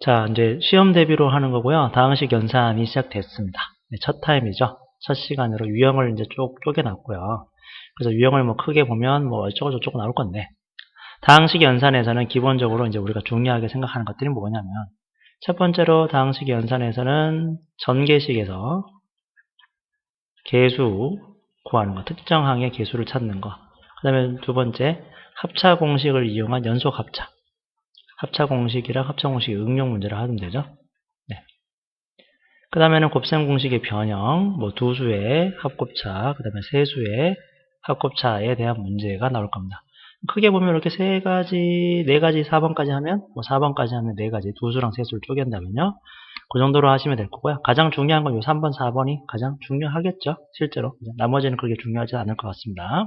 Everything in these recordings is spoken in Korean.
자, 이제 시험 대비로 하는 거고요. 다항식 연산이 시작됐습니다. 네, 첫 타임이죠. 첫 시간으로 유형을 이제 쭉 쪼개놨고요. 그래서 유형을 뭐 크게 보면 뭐 어쩌고 저쩌고 나올 건데, 다항식 연산에서는 기본적으로 이제 우리가 중요하게 생각하는 것들이 뭐냐면, 첫 번째로 다항식 연산에서는 전개식에서 개수 구하는 거, 특정 항의 개수를 찾는 거. 그 다음에 두 번째, 합차 공식을 이용한 연속 합차. 합차 공식이랑 합차 공식 응용 문제를 하면 되죠. 네. 그 다음에는 곱셈 공식의 변형, 뭐 두 수의 합곱차, 그 다음에 세 수의 합곱차에 대한 문제가 나올 겁니다. 크게 보면 이렇게 세 가지, 네 가지, 4번까지 하면, 뭐 4번까지 하면 네 가지, 두 수랑 세 수를 쪼갠다면요. 그 정도로 하시면 될 거고요. 가장 중요한 건요 3번, 4번이 가장 중요하겠죠. 실제로. 나머지는 그렇게 중요하지 않을 것 같습니다.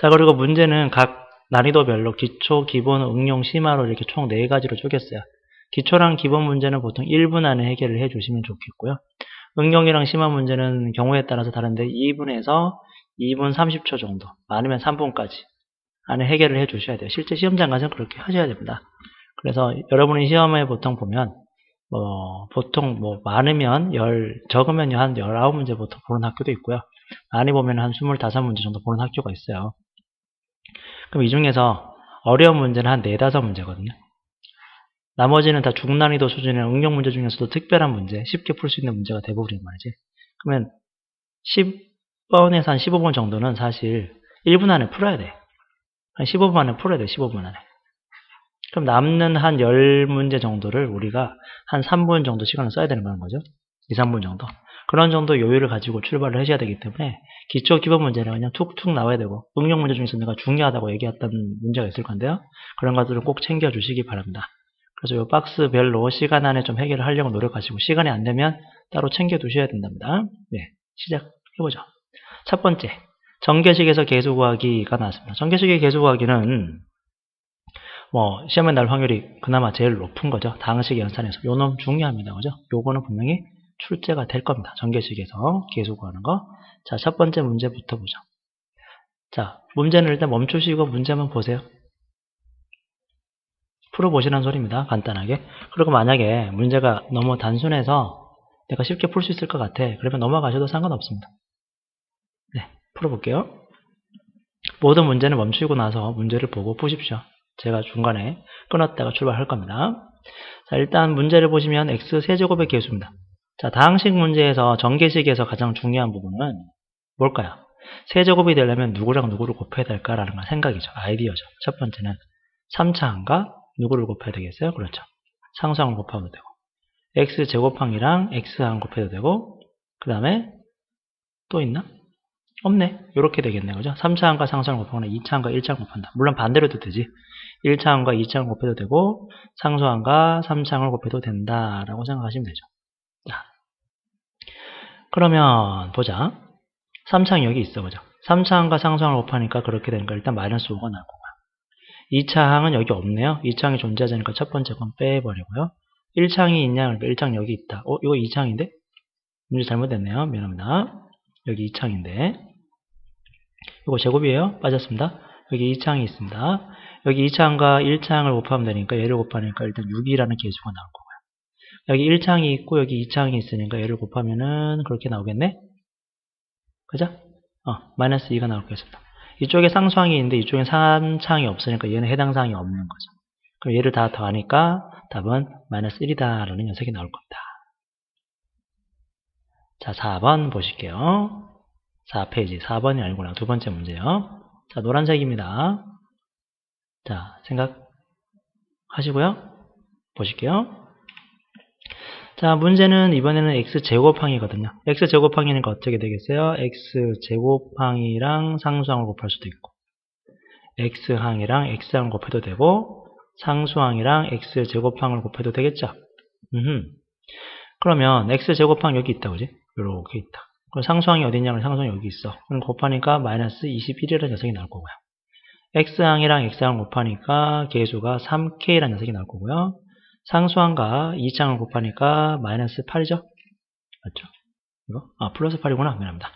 자, 그리고 문제는 각 난이도별로 기초, 기본, 응용, 심화로 이렇게 총 4가지로 쪼갰어요. 기초랑 기본 문제는 보통 1분 안에 해결을 해주시면 좋겠고요. 응용이랑 심화 문제는 경우에 따라서 다른데 2분에서 2분 30초 정도, 많으면 3분까지 안에 해결을 해주셔야 돼요. 실제 시험장 가서 그렇게 하셔야 됩니다. 그래서 여러분이 시험에 보통 보면 뭐 보통 뭐 많으면 열 적으면 한 19문제 부터 보는 학교도 있고요. 많이 보면 한 25문제 정도 보는 학교가 있어요. 그럼 이 중에서 어려운 문제는 한 4, 5문제거든요. 나머지는 다 중난이도 수준의 응용 문제 중에서도 특별한 문제, 쉽게 풀 수 있는 문제가 대부분인 말이지. 그러면 10번에서 한 15번 정도는 사실 1분 안에 풀어야 돼. 한 15분 안에 풀어야 돼, 15분 안에. 그럼 남는 한 10문제 정도를 우리가 한 3분 정도 시간을 써야 되는 거죠. 2, 3분 정도. 그런 정도 여유를 가지고 출발을 하셔야 되기 때문에 기초 기본 문제는 그냥 툭툭 나와야 되고 응용 문제 중에서 내가 중요하다고 얘기했던 문제가 있을 건데요. 그런 것들을 꼭 챙겨주시기 바랍니다. 그래서 이 박스별로 시간 안에 좀 해결을 하려고 노력하시고 시간이 안 되면 따로 챙겨두셔야 된답니다. 네, 시작해보죠. 첫 번째, 전개식에서 개수 구하기가 나왔습니다. 전개식의 개수 구하기는 뭐 시험에 날 확률이 그나마 제일 높은 거죠. 다항식 연산에서 요놈 중요합니다. 그죠? 요거는 분명히 출제가 될 겁니다. 전개식에서 계수 구하는 거. 자, 첫 번째 문제부터 보죠. 자, 문제는 일단 멈추시고 문제 한번 보세요. 풀어보시라는 소리입니다. 간단하게. 그리고 만약에 문제가 너무 단순해서 내가 쉽게 풀 수 있을 것 같아. 그러면 넘어가셔도 상관없습니다. 네, 풀어볼게요. 모든 문제는 멈추고 나서 문제를 보고 푸십시오. 제가 중간에 끊었다가 출발할 겁니다. 자, 일단 문제를 보시면 x 세제곱의 개수입니다. 자, 다항식 문제에서 전개식에서 가장 중요한 부분은 뭘까요? 세제곱이 되려면 누구랑 누구를 곱해야 될까라는 건 생각이죠. 아이디어죠. 첫 번째는 3차항과 누구를 곱해야 되겠어요? 그렇죠. 상수항을 곱하면 되고 x제곱항이랑 x항 곱해도 되고 그 다음에 또 있나? 없네. 이렇게 되겠네. 그죠? 3차항과 상수항을 곱하거나 2차항과 1차항 곱한다. 물론 반대로도 되지. 1차항과 2차항 곱해도 되고 상수항과 3차항을 곱해도 된다라고 생각하시면 되죠. 자, 그러면 보자. 3차항 여기 있어 보자. 3차항과 상수항을 곱하니까 그렇게 되니까 일단 마이너스 5가 나올 거고요. 2차항은 여기 없네요. 2차항이 존재하지 않으니까 첫 번째 건 빼버리고요. 1차항이 있냐? 그러니까 1차항 여기 있다. 어? 이거 2차항인데? 문제 잘못됐네요. 미안합니다. 여기 2차항인데 이거 제곱이에요. 빠졌습니다. 여기 2차항이 있습니다. 여기 2차항과 1차항을 곱하면 되니까 얘를 곱하니까 일단 6이라는 계수가 나올 거고요. 여기 1창이 있고 여기 2창이 있으니까 얘를 곱하면은 그렇게 나오겠네? 그죠? 어, 마이너스 2가 나올 거겠습니다. 이쪽에 상수항이 있는데 이쪽에 3창이 없으니까 얘는 해당 사항이 없는 거죠. 그럼 얘를 다 더하니까 답은 마이너스 1이다라는 녀석이 나올 겁니다. 자, 4번 보실게요. 4페이지, 4번이 아니구나. 두 번째 문제요. 자, 노란색입니다. 자, 생각하시고요. 보실게요. 자, 문제는 이번에는 x제곱항이거든요. x제곱항이니까 어떻게 되겠어요? x제곱항이랑 상수항을 곱할 수도 있고 x항이랑 x항을 곱해도 되고 상수항이랑 x제곱항을 곱해도 되겠죠? 음흠. 그러면 x제곱항 여기 있다, 그지? 이렇게 있다. 그럼 상수항이 어디냐면 상수항이 여기 있어. 그럼 곱하니까 마이너스 21이라는 녀석이 나올 거고요. x항이랑 x항을 곱하니까 계수가 3k라는 녀석이 나올 거고요. 상수항과 2창을 곱하니까 마이너스 8이죠? 맞죠? 이거? 아, 플러스 8이구나. 미안합니다.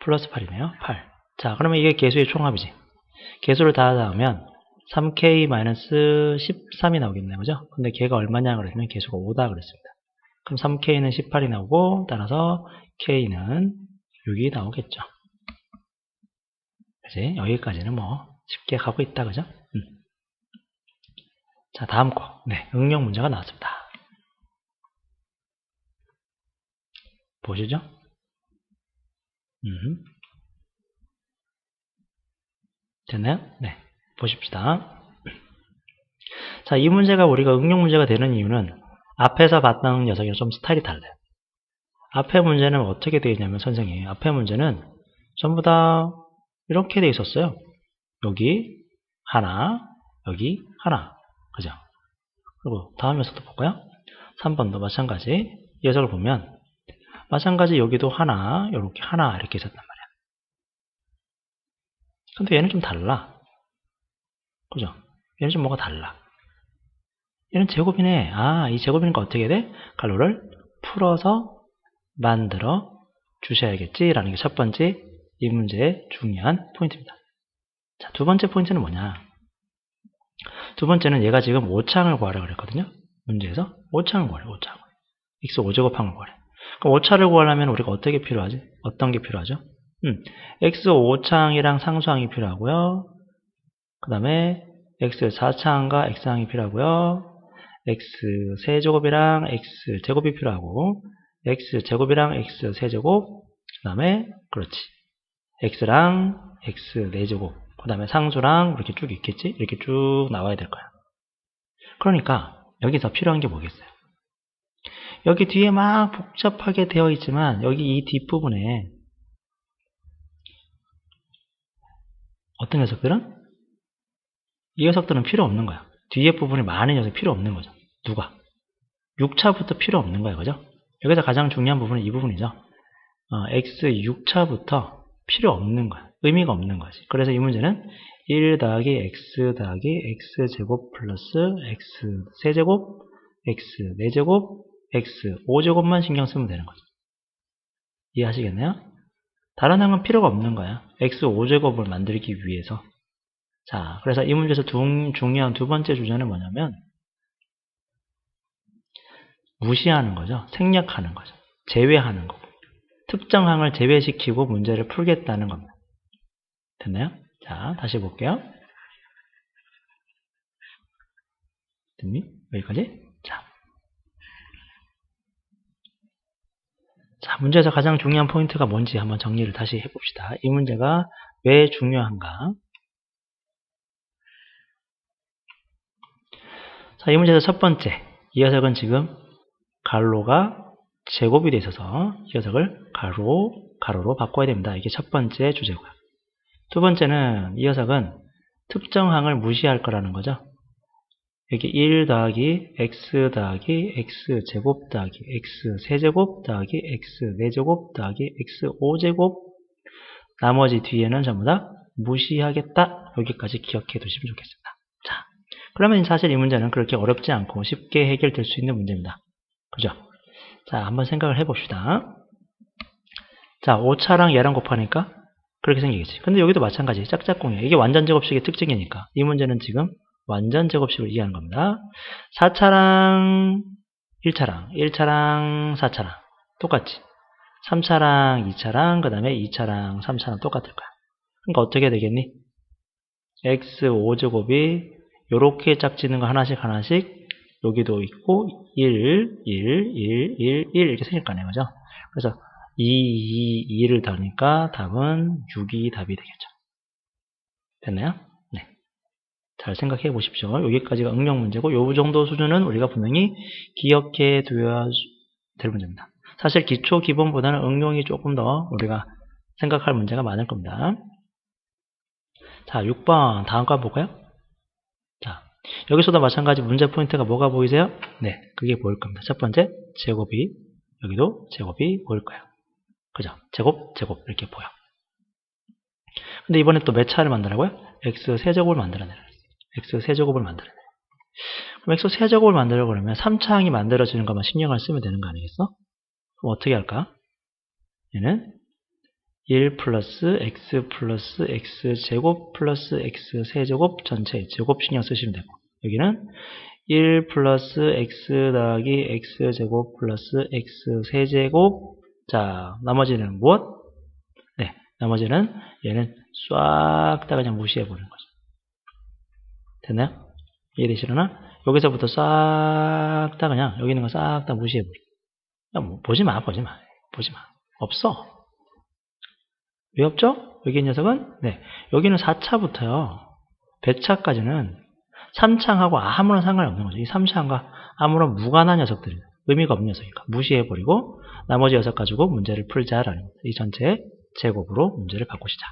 플러스 8이네요. 8. 자, 그러면 이게 개수의 총합이지. 개수를 다 하면 3k-13이 나오겠네요. 그죠? 근데 걔가 얼마냐 그랬으면 개수가 5다 그랬습니다. 그럼 3k는 18이 나오고 따라서 k는 6이 나오겠죠. 그지? 여기까지는 뭐 쉽게 가고 있다. 그죠? 음. 자, 다음 거. 네, 응용 문제가 나왔습니다. 보시죠. 음. 됐나요? 네. 보십시다. 자, 이 문제가 우리가 응용 문제가 되는 이유는 앞에서 봤던 녀석이랑 좀 스타일이 달라요. 앞에 문제는 어떻게 되어 있냐면 선생님, 앞에 문제는 전부 다 이렇게 되어 있었어요. 여기 하나, 여기 하나. 그죠? 그리고 다음 녀석도 볼까요? 3번도 마찬가지. 이 녀석을 보면 마찬가지 여기도 하나, 이렇게 하나 이렇게 있었단 말이야. 근데 얘는 좀 달라. 그죠? 얘는 좀 뭐가 달라. 얘는 제곱이네. 아, 이 제곱이니까 어떻게 돼? 갈로를 풀어서 만들어 주셔야겠지. 라는 게 첫 번째 이 문제의 중요한 포인트입니다. 자, 두 번째 포인트는 뭐냐? 두 번째는 얘가 지금 5창을 구하라 그랬거든요. 문제에서 5창을 구하래, 5창. x 5제곱항을 구하래. 그럼 5차를 구하려면 우리가 어떻게 필요하지? 어떤 게 필요하죠? 음, x 5창이랑 상수항이 필요하고요. 그 다음에 x 4창과 x항이 필요하고요. x 세제곱이랑 x 제곱이 필요하고 x 제곱이랑 x 세제곱 그 다음에 그렇지 x랑 x 4제곱 그 다음에 상수랑 이렇게 쭉 있겠지? 이렇게 쭉 나와야 될 거야. 그러니까 여기서 필요한 게 뭐겠어요? 여기 뒤에 막 복잡하게 되어 있지만 여기 이 뒷부분에 어떤 녀석들은? 이 녀석들은 필요 없는 거야. 뒤에 부분이 많은 녀석이 필요 없는 거죠. 누가? 6차부터 필요 없는 거야. 그죠? 여기서 가장 중요한 부분은 이 부분이죠. 어, x 6차부터 필요 없는 거야. 의미가 없는 거지. 그래서 이 문제는 1 더하기 x 더하기 x 제곱 플러스 x 세제곱 x 4제곱 x 5제곱만 신경 쓰면 되는 거죠. 이해하시겠나요? 다른 항은 필요가 없는 거야. x 5제곱을 만들기 위해서. 자, 그래서 이 문제에서 중, 중요한 두 번째 주제는 뭐냐면 무시하는 거죠. 생략하는 거죠. 제외하는 거고. 특정 항을 제외시키고 문제를 풀겠다는 겁니다. 됐나요? 자, 다시 볼게요. 됐니? 여기까지? 자. 자, 문제에서 가장 중요한 포인트가 뭔지 한번 정리를 다시 해봅시다. 이 문제가 왜 중요한가? 자, 이 문제에서 첫 번째. 이 녀석은 지금 가로가 제곱이 돼 있어서 이 녀석을 가로, 가로로 바꿔야 됩니다. 이게 첫 번째 주제고요. 두 번째는 이 녀석은 특정 항을 무시할 거라는 거죠. 여기 1 더하기 x 더하기 x 제곱 더하기 x 세제곱 더하기 x 4제곱 더하기 x 5제곱 나머지 뒤에는 전부 다 무시하겠다. 여기까지 기억해 두시면 좋겠습니다. 자, 그러면 사실 이 문제는 그렇게 어렵지 않고 쉽게 해결될 수 있는 문제입니다. 그죠? 자, 한번 생각을 해봅시다. 자, 5차랑 얘랑 곱하니까 그렇게 생기겠지. 근데 여기도 마찬가지. 짝짝꿍이야. 이게 완전 제곱식의 특징이니까. 이 문제는 지금 완전 제곱식을 이해하는 겁니다. 4차랑 1차랑, 1차랑 4차랑 똑같지. 3차랑 2차랑, 그 다음에 2차랑 3차랑 똑같을 거야. 그러니까 어떻게 되겠니? x 5제곱이 요렇게 짝지는 거 하나씩 하나씩 여기도 있고 1, 1, 1, 1, 1 이렇게 생길 거 아니에요. 그죠? 그래서 2, 2, 2를 더하니까 답은 6이 답이 되겠죠. 됐나요? 네. 잘 생각해 보십시오. 여기까지가 응용 문제고 요 정도 수준은 우리가 분명히 기억해 둬야 될 문제입니다. 사실 기초 기본보다는 응용이 조금 더 우리가 생각할 문제가 많을 겁니다. 자, 6번 다음 거 볼까요? 자, 여기서도 마찬가지 문제 포인트가 뭐가 보이세요? 네, 그게 보일 겁니다. 첫 번째, 제곱이, 여기도 제곱이 보일 거예요. 그죠? 제곱, 제곱, 이렇게 보여. 근데 이번에 또 몇 차를 만들라고요? x 세제곱을 만들어내요. x 세제곱을 만들어내요. 그럼 x 세제곱을 만들려고 그러면 3차항이 만들어지는 것만 신경을 쓰면 되는 거 아니겠어? 그럼 어떻게 할까? 얘는 1 플러스 x 플러스 x 제곱 플러스 x 세제곱 전체 제곱 신경 쓰시면 되고 여기는 1 플러스 x 더하기 x 제곱 플러스 x 세제곱 자 나머지는 무엇? 네 나머지는 얘는 싹 다 그냥 무시해 버리는 거죠 됐나요? 이해되시려나? 여기서부터 싹 다 그냥 여기 있는 거 싹 다 무시해 버려 뭐, 보지 마 보지 마 보지 마 없어 왜 없죠? 여기 녀석은 네 여기는 4차부터요 배차까지는 3차하고 아무런 상관이 없는 거죠 이 3차가 아무런 무관한 녀석들이 의미가 없는 녀석이니까 무시해버리고 나머지 녀석 가지고 문제를 풀자라는. 이 전체 제곱으로 문제를 바꾸시자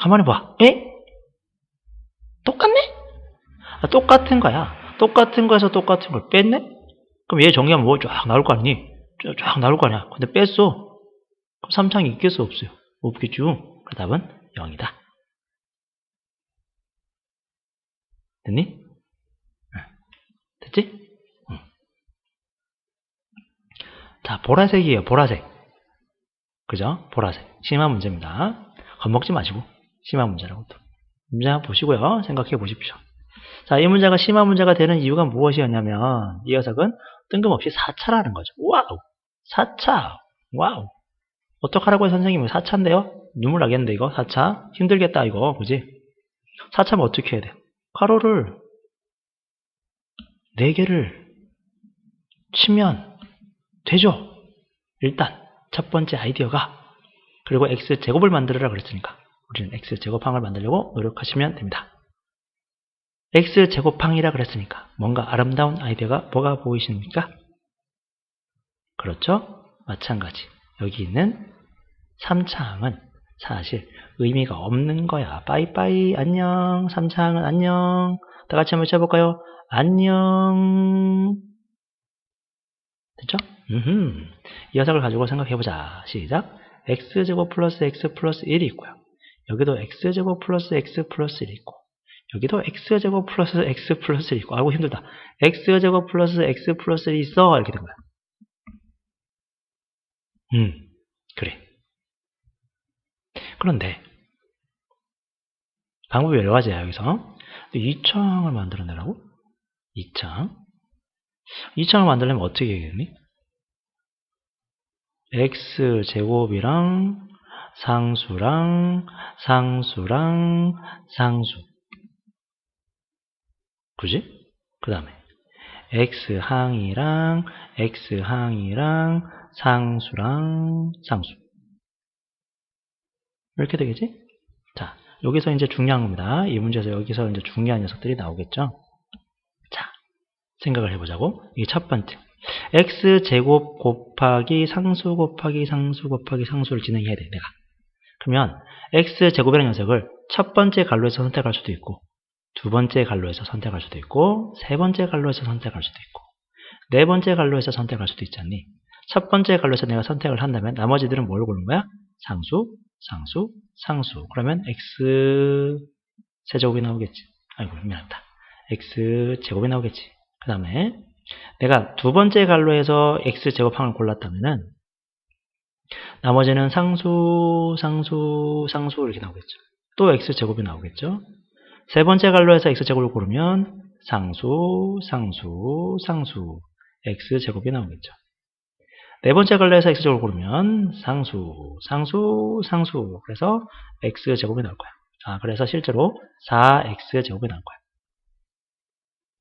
가만히 봐 에? 똑같네? 아, 똑같은 거야 똑같은 거에서 똑같은 걸 뺐네? 그럼 얘 정리하면 뭐 쫙 나올 거 아니니? 쫙, 쫙 나올 거 아니야 근데 뺐어 그럼 3창이 있겠어 없어요? 없겠죠 그 답은 0이다 됐니? 응. 됐지? 응. 자, 보라색이에요, 보라색. 그죠? 보라색. 심화 문제입니다. 겁먹지 마시고, 심화 문제라고 또. 문제 한번 보시고요. 생각해 보십시오. 자, 이 문제가 심화 문제가 되는 이유가 무엇이었냐면, 이 녀석은 뜬금없이 4차라는 거죠. 와우! 4차! 와우! 어떡하라고 해, 선생님은 4차인데요? 눈물 나겠는데, 이거? 4차? 힘들겠다, 이거. 그지? 4차면 어떻게 해야 돼? 가로를 4개를 치면 되죠. 일단 첫 번째 아이디어가 그리고 x제곱을 만들어라 그랬으니까 우리는 x제곱항을 만들려고 노력하시면 됩니다. x제곱항이라 그랬으니까 뭔가 아름다운 아이디어가 뭐가 보이십니까? 그렇죠? 마찬가지 여기 있는 3차항은 사실 의미가 없는 거야. 빠이빠이 안녕 3차항은 안녕 다 같이 한번 쳐볼까요? 안녕 됐죠? 음흠. 이 녀석을 가지고 생각해보자. 시작 x제곱 플러스 x 플러스 1이 있고요. 여기도 x제곱 플러스 x 플러스 1이 있고 여기도 x제곱 플러스 x 플러스 1이 있고 아이고 힘들다. x제곱 플러스 x 플러스 1이 있어 이렇게 된 거야. 음 그래. 그런데 방법이 여러 가지야 여기서 2창을 만들어내라고? 2창 2창을 만들려면 어떻게 해야겠니? x제곱이랑 상수랑 상수랑 상수 그지? 그 다음에 x항이랑 x항이랑 상수랑 상수 이렇게 되겠지? 자, 여기서 이제 중요한 겁니다. 이 문제에서 여기서 이제 중요한 녀석들이 나오겠죠? 자, 생각을 해보자고. 이게 첫 번째. x제곱 곱하기 상수 곱하기 상수 곱하기 상수를 진행해야 돼, 내가. 그러면 x제곱이라는 녀석을 첫 번째 갈로에서 선택할 수도 있고, 두 번째 갈로에서 선택할 수도 있고, 세 번째 갈로에서 선택할 수도 있고, 네 번째 갈로에서 선택할 수도 있지 않니? 첫 번째 갈로에서 내가 선택을 한다면 나머지들은 뭘 고른 거야? 상수, 상수, 상수. 그러면 x 세제곱이 나오겠지. 아이고, 미안합니다. x 제곱이 나오겠지. 그 다음에 내가 두 번째 갈로에서 x 제곱항을 골랐다면은 나머지는 상수, 상수, 상수 이렇게 나오겠죠. 또 x 제곱이 나오겠죠. 세 번째 갈로에서 x 제곱을 고르면 상수, 상수, 상수, x 제곱이 나오겠죠. 네 번째 갈래에서 x제곱을 고르면 상수, 상수, 상수 그래서 x제곱이 나올 거야. 아, 그래서 실제로 4x제곱이 나올 거야.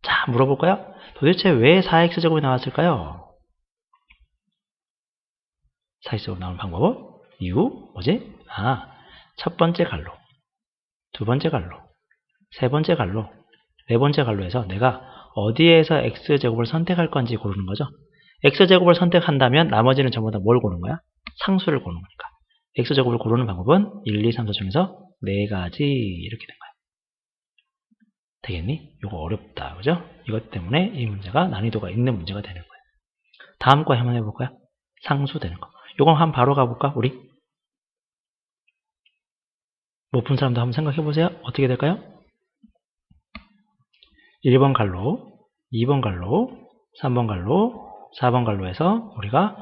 자, 물어볼까요? 도대체 왜 4x제곱이 나왔을까요? 4x제곱 나오는 방법은? 이유? 뭐지? 아, 첫 번째 갈로, 두 번째 갈로, 세 번째 갈로, 네 번째 갈로에서 내가 어디에서 x제곱을 선택할 건지 고르는 거죠. X제곱을 선택한다면 나머지는 전부 다 뭘 고르는 거야? 상수를 고르는 거니까. x제곱을 고르는 방법은 1, 2, 3, 4 중에서 4가지 이렇게 된 거야. 되겠니? 이거 어렵다. 그죠? 이것 때문에 이 문제가 난이도가 있는 문제가 되는 거야. 다음 거 한번 해볼까요? 상수 되는 거. 이건 한번 바로 가볼까? 우리? 못 푼 사람도 한번 생각해 보세요. 어떻게 될까요? 1번 갈로, 2번 갈로, 3번 갈로, 4번 갈로에서 우리가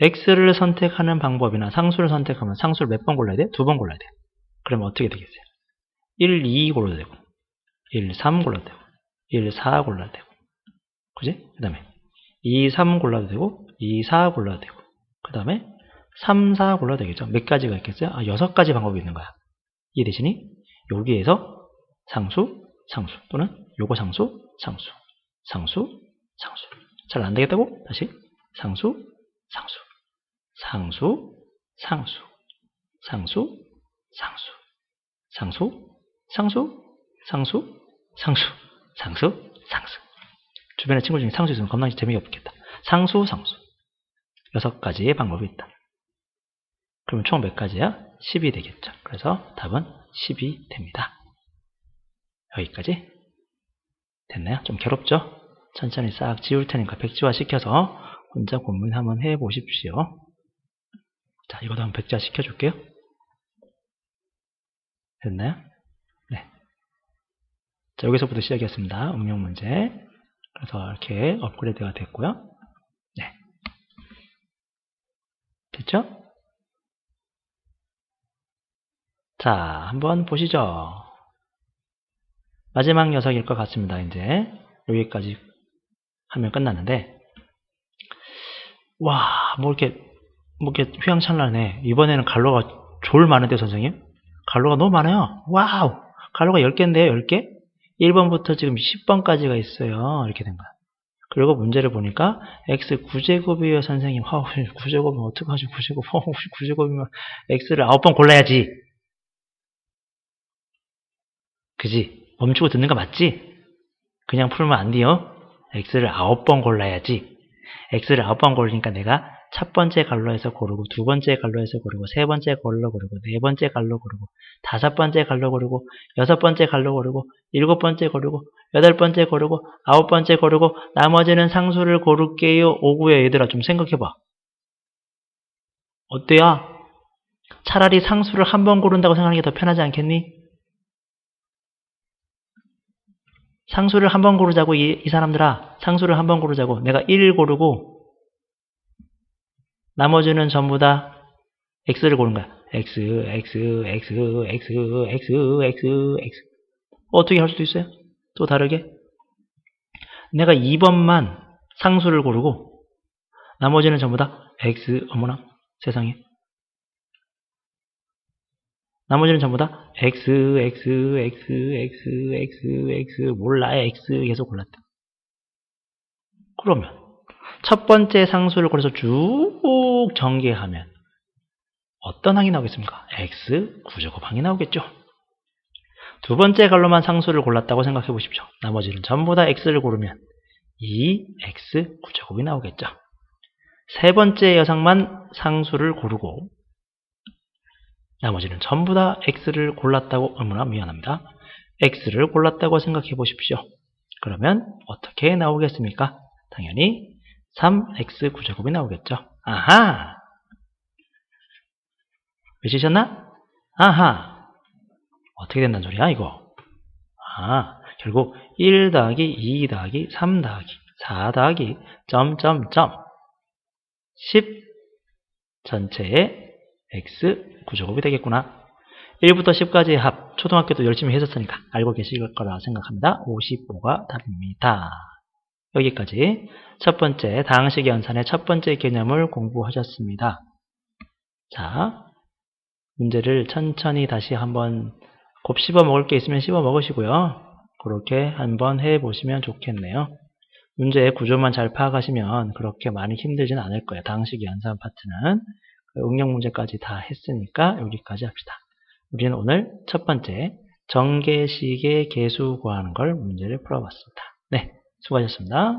x를 선택하는 방법이나 상수를 선택하면 상수를 몇 번 골라야 돼? 두 번 골라야 돼. 그러면 어떻게 되겠어요? 1, 2 골라도 되고 1, 3 골라도 되고 1, 4 골라도 되고 그지? 그 다음에 2, 3 골라도 되고 2, 4 골라도 되고 그 다음에 3, 4 골라도 되겠죠. 몇 가지가 있겠어요? 아, 여섯 가지 방법이 있는 거야. 이 대신이 여기에서 상수, 상수 또는 요거 상수, 상수, 상수, 상수 잘 안 되겠다고? 다시 상수, 상수, 상수, 상수, 상수, 상수, 상수, 상수, 상수, 상수, 상수, 상수. 주변에 친구 중에 상수 있으면 겁나 재미없겠다. 상수, 상수. 여섯 가지의 방법이 있다. 그러면 총 몇 가지야? 10이 되겠죠. 그래서 답은 10이 됩니다. 여기까지 됐나요? 좀 괴롭죠? 천천히 싹 지울 테니까 백지화 시켜서 혼자 고민 한번 해 보십시오. 자, 이것도 한번 백지화 시켜줄게요. 됐나요? 네. 자, 여기서부터 시작이었습니다. 응용 문제. 그래서 이렇게 업그레이드가 됐고요. 네. 됐죠? 자, 한번 보시죠. 마지막 녀석일 것 같습니다. 이제 여기까지 하면 끝났는데 와, 뭐 이렇게 뭐 이렇게 휘황찬란해. 이번에는 갈로가 졸 많은데 선생님? 갈로가 너무 많아요. 와우! 갈로가 10개인데요, 10개? 1번부터 지금 10번까지가 있어요. 이렇게 된 거야. 그리고 문제를 보니까 x 9제곱이에요, 선생님. 아, 9제곱이면 어떡하지? 9제곱. 어, 9제곱이면 x를 9번 골라야지. 그지? 멈추고 듣는 거 맞지? 그냥 풀면 안 돼요. X를 9번 골라야지. x를 9번 고르니까 내가 첫 번째 갈로에서 고르고 두 번째 갈로에서 고르고 세 번째 갈로 고르고 네 번째 갈로 고르고 다섯 번째 갈로 고르고 여섯 번째 갈로 고르고 일곱 번째 고르고 여덟 번째 고르고 아홉 번째 고르고 나머지는 상수를 고를게요. 오구야 얘들아 좀 생각해봐. 어때야? 차라리 상수를 한 번 고른다고 생각하는 게 더 편하지 않겠니? 상수를 한 번 고르자고 이, 이 사람들아 상수를 한 번 고르자고. 내가 1 고르고 나머지는 전부 다 x를 고른 거야. X, x, x, x, x, x, x. 어떻게 할 수도 있어요? 또 다르게? 내가 2번만 상수를 고르고 나머지는 전부 다 x. 어머나 세상에 나머지는 전부 다 x, x, x, x, x, x 몰라 x 계속 골랐다. 그러면 첫 번째 상수를 골라서 쭉 전개하면 어떤 항이 나오겠습니까? x 9제곱 항이 나오겠죠. 두 번째 갈로만 상수를 골랐다고 생각해 보십시오. 나머지는 전부 다 x를 고르면 2x 9제곱이 나오겠죠. 세 번째 여성만 상수를 고르고 나머지는 전부 다 x를 골랐다고 어머나 미안합니다. x를 골랐다고 생각해 보십시오. 그러면 어떻게 나오겠습니까? 당연히 3x 9제곱이 나오겠죠. 아하! 외치셨나? 아하! 어떻게 된다는 소리야 이거? 아, 결국 1 더하기 2 더하기 3 더하기 4 더하기 점점점 10 전체의 x 9제곱이 되겠구나. 1부터 10까지의 합, 초등학교 도 열심히 했었으니까 알고 계실 거라 생각합니다. 55가 답입니다. 여기까지 첫 번째 다항식 연산의 첫 번째 개념을 공부하셨습니다. 자, 문제를 천천히 다시 한번 곱 씹어 먹을 게 있으면 씹어 먹으시고요. 그렇게 한번 해보시면 좋겠네요. 문제의 구조만 잘 파악하시면 그렇게 많이 힘들진 않을 거예요. 다항식 연산 파트는 응용 문제까지 다 했으니까 여기까지 합시다. 우리는 오늘 첫 번째 정계식의 개수 구하는 걸 문제를 풀어봤습니다. 네, 수고하셨습니다.